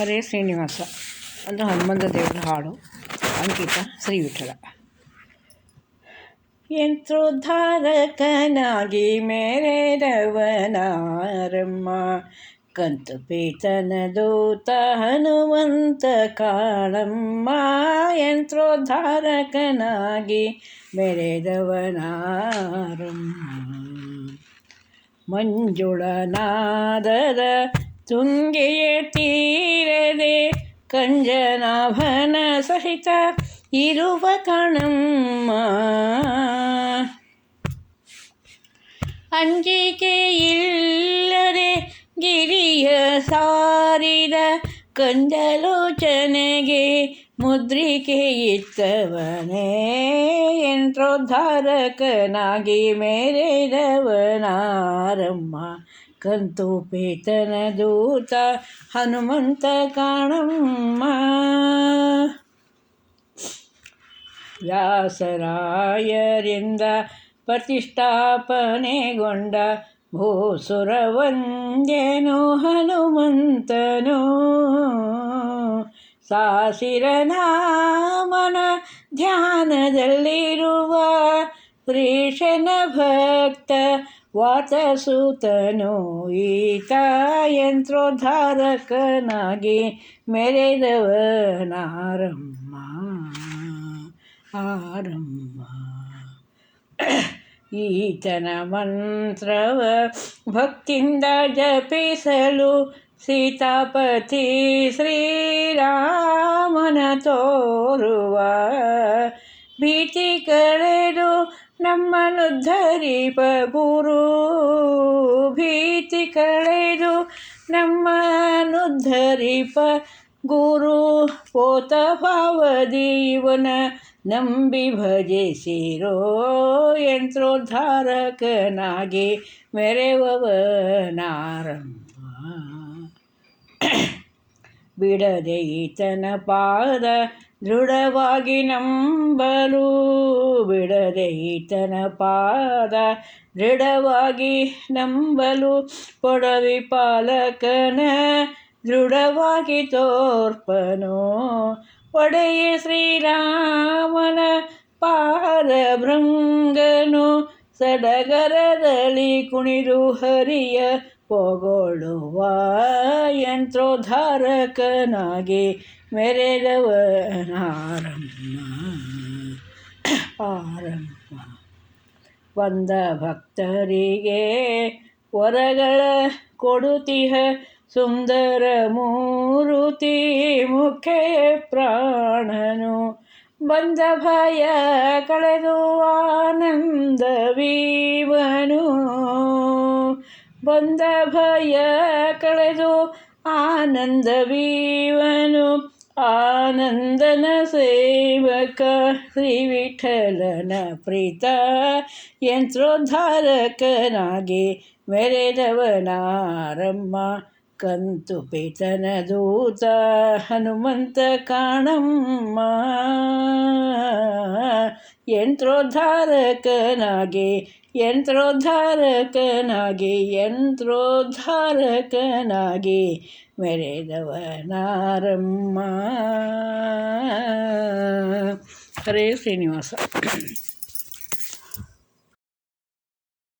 ಹರೇ ಶ್ರೀನಿವಾಸ ಒಂದು ಹನುಮಂತ ದೇವರ ಹಾಡು, ಅಂಕಿತ ಶ್ರೀ ವಿಠಲ. ಯಂತ್ರೋದ್ಧಾರಕನಾಗಿ ಮೆರೆದವನಾರಮ್ಮ ಕಂತು ಪೀತನ ದೂತ ಹನುಮಂತ ಕಾಳಮ್ಮ ಯಂತ್ರೋದ್ಧಾರಕನಾಗಿ ಮೆರೆದವನಾರಮ್ಮ. ಮಂಜುಳನಾದದ ತುಂಗೆಯ ತೀರದೆ ಕಂಜನಾಭನ ಸಹಿತ ಇರುವ ಕಣಮ್ಮ ಅಂಜಿಕೆ ಇಲ್ಲದೆ ಗಿರಿಯ ಸಾರಿದ ಕಂಜಲೋಚನೆಗೆ ಮುದ್ರಿಕೆ ಇತ್ತವನೇ ಯಂತ್ರೋದ್ಧಾರಕನಾಗಿ ಮೇರೆದವನಾರಮ್ಮ ಕಂತು ಪೇತನ ದೂತ ಹನುಮಂತ ಕಾಣಮ್ಮ. ವ್ಯಾಸರಾಯರಿಂದ ಪ್ರತಿಷ್ಠಾಪನೆಗೊಂಡ ಭೂಸುರವಂದ್ಯನು ಹನುಮಂತನು. ಸಾಸಿರನಾಮನ ಧ್ಯಾನದಲ್ಲಿರುವ ಶ್ರೀಶನ ಭಕ್ತ ವಾತಸೂತನು ಈತ ಯಂತ್ರೋದ್ಧಾರಕನಾಗಿ ಮೆರೆದವನಾರಮ್ಮ. ಆರಮ್ಮ. ಈತನ ಮಂತ್ರವ ಭಕ್ತಿಯಿಂದ ಜಪಿಸಲು ಸೀತಾಪತಿ ಶ್ರೀರಾಮನ ತೋರುವ ಭೀತಿಕ ನಮ್ಮನ್ನು ಧರಿಪ ಗುರು ಭೀತಿ ಕಳೆದು ನಮ್ಮನ್ನು ಧರಿಪ ಗುರು ಪೋತ ಭಾವದೀವನ ನಂಬಿ ಭಜಿಸಿರೋ ಯಂತ್ರೋದ್ಧಾರಕನಾಗಿ ಮೆರೆವವನಾರಂಭ. ಬಿಡದೆ ಈತನ ಪಾದ ದೃಢವಾಗಿ ನಂಬಲು ಬಿಡದೆ ಈತನ ಪಾದ. ದೃಢವಾಗಿ ನಂಬಲು ಪೊಡವಿ ಪಾಲಕನ. ದೃಢವಾಗಿ ತೋರ್ಪನು ಒಡೆಯ ಶ್ರೀರಾಮನ ಪಾರಭೃಂಗನು ಸಡಗರದಲ್ಲಿ ಕುಣಿದು ಹರಿಯ ಪೊಗೊಳ್ಳುವ ಯಂತ್ರೋದ್ಧಾರಕನಾಗಿ ಮೆರೆದವನಾರಮ್ಮ. ಆರಮ್ಮ. ಬಂದ ಭಕ್ತರಿಗೆ ವರಗಳ ಕೊಡುತಿಹ ಸುಂದರ ಮೂರುತಿ ಮುಖೆ ಪ್ರಾಣನು. ಬಂದ ಭಯ ಕಳೆದು ಆನಂದ ಆನಂದವೀವನು. ಬಂದ ಭಯ ಕಳೆದು ಆನಂದವೀವನು ಆನಂದನ ಸೇವಕ ಶ್ರೀ ವಿಠಲನ ಪ್ರೀತ ಯಂತ್ರೋದ್ಧಾರಕನಾಗಿ ಮೆರೆದವನಾರಮ್ಮ. ಕಂತು ಪೇತನ ದೂತ ಹನುಮಂತ ಕಾಣಮ್ಮ. ಯಂತ್ರೋದ್ಧಾರಕನಾಗೆ ಯಂತ್ರೋದ್ಧಾರಕನಾಗೆ ಯಂತ್ರೋದ್ಧಾರಕನಾಗೆ ಮೆರೆದವನಾರಮ್ಮ. ಹರೇ ಶ್ರೀನಿವಾಸ.